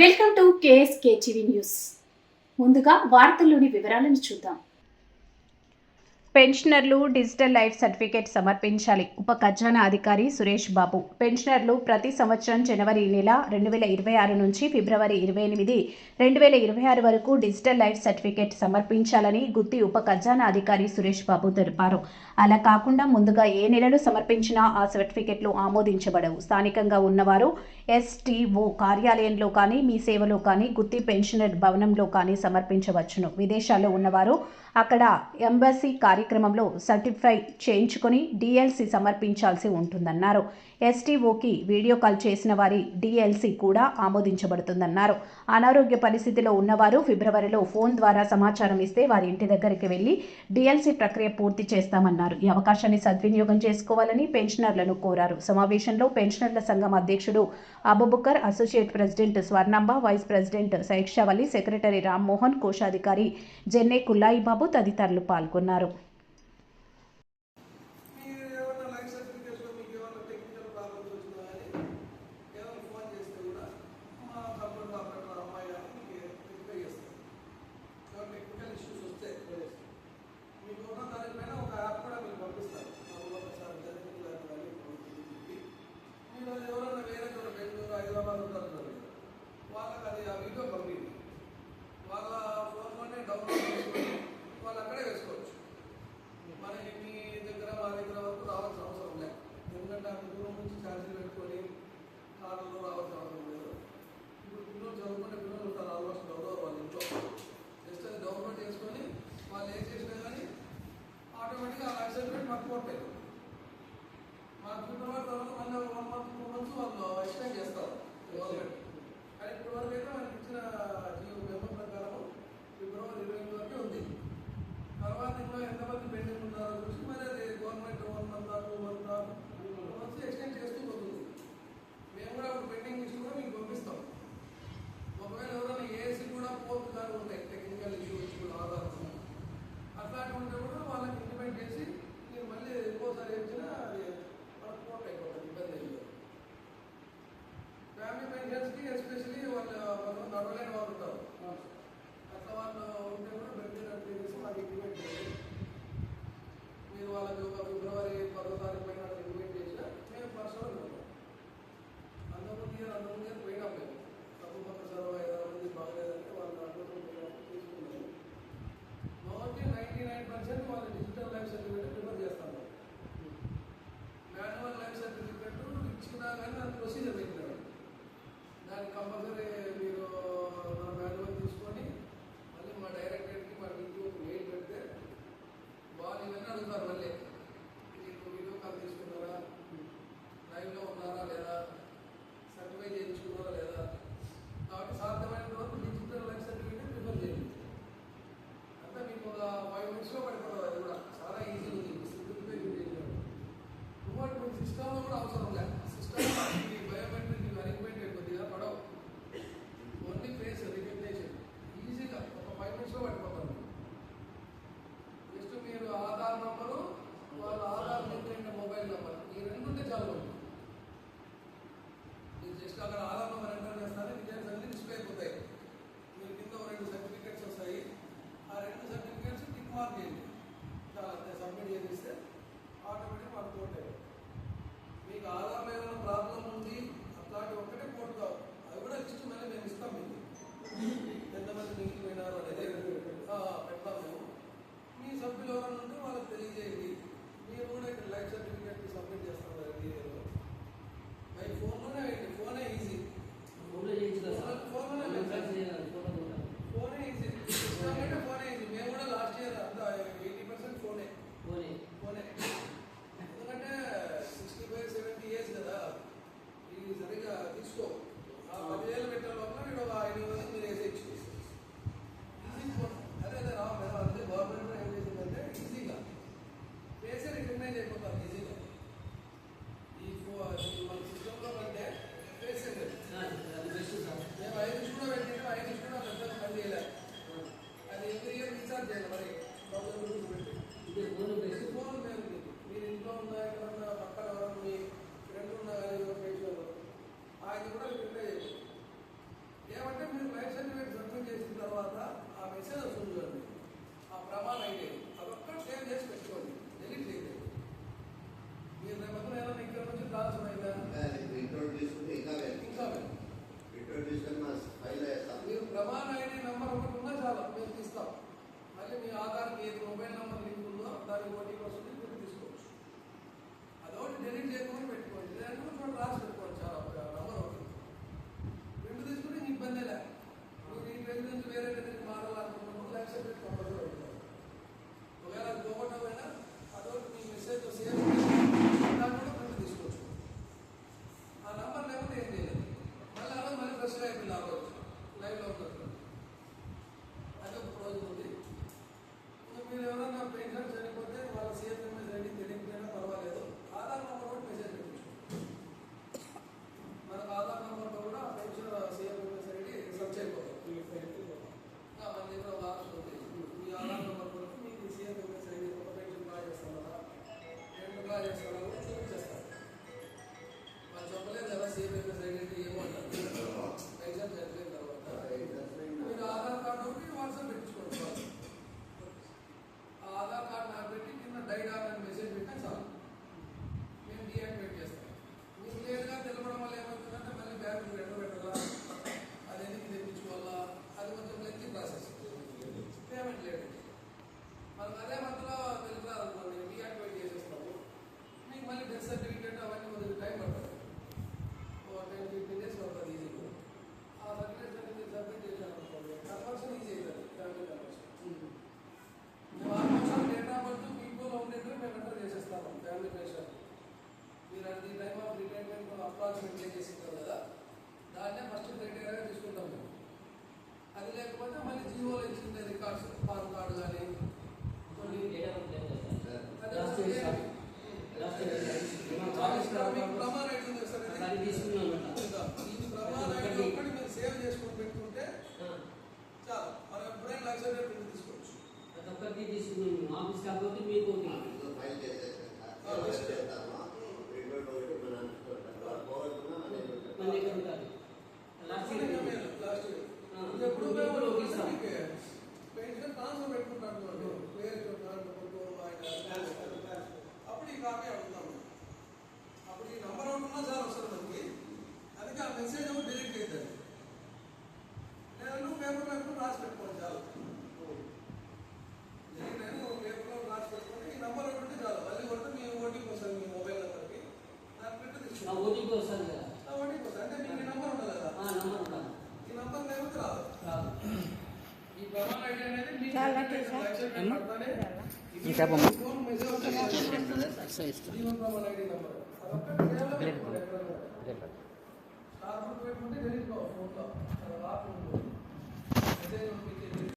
Welcome to KSK TV news. ముందుగా వార్తల్లోని వివరాలను చూద్దాం. పెన్షనర్లు డిజిటల్ లైఫ్ సర్టిఫికేట్ సమర్పించాలి. ఉప ఖజానా అధికారి సురేష్ బాబు. పెన్షనర్లు ప్రతి సంవత్సరం జనవరి నెల రెండు వేల ఇరవై ఆరు నుంచి ఫిబ్రవరి ఇరవై ఎనిమిది రెండు వేల ఇరవై ఆరు వరకు డిజిటల్ లైఫ్ సర్టిఫికేట్ సమర్పించాలని గుత్తి ఉప ఖజానా అధికారి సురేష్ బాబు తెలిపారు. అలా కాకుండా ముందుగా ఏ నెలలో సమర్పించినా ఆ సర్టిఫికెట్లు ఆమోదించబడవు. స్థానికంగా ఉన్నవారు ఎస్టీఓ కార్యాలయంలో కానీ మీ సేవలో కానీ గుత్తి పెన్షనర్ భవనంలో కానీ సమర్పించవచ్చును. విదేశాల్లో ఉన్నవారు అక్కడ ఎంబసీ కార్యక్రమంలో సర్టిఫై చేయించుకొని డిఎల్సి సమర్పించాల్సి ఉంటుందన్నారు. ఎస్టీఓకి వీడియో కాల్ చేసిన వారి డిఎల్సి కూడా ఆమోదించబడుతుందన్నారు. అనారోగ్య పరిస్థితిలో ఉన్నవారు ఫిబ్రవరిలో ఫోన్ ద్వారా సమాచారం ఇస్తే వారి ఇంటి దగ్గరికి వెళ్ళి డీఎల్సీ ప్రక్రియ పూర్తి చేస్తామన్నారు. ఈ అవకాశాన్ని సద్వినియోగం చేసుకోవాలని పెన్షనర్లను కోరారు. సమావేశంలో పెన్షనర్ల సంఘం అధ్యక్షుడు Abubakar associate president Swarnamba vice president Shaikshavalli secretary Rammohan కోశాధికారి జెన్నే కుల్లాయిబాబు తదితరులు పాల్గొన్నారు. ఆలోచన పెట్టుకుంటాను పేరు చెప్తాను అప్పుడు ఈ కాపీ అడుగుతాము అప్పుడు ఈ నంబర్ ఒకటి ఉన్నా సార్ వస్తుంది మనకి? అందుకే ఆ మెసేజ్ ఒకటి డిలీట్ చేద్దాం నేను పేపర్ పెట్టుకుని రాసి పెట్టుకోవచ్చు Talentos, y se hago mucho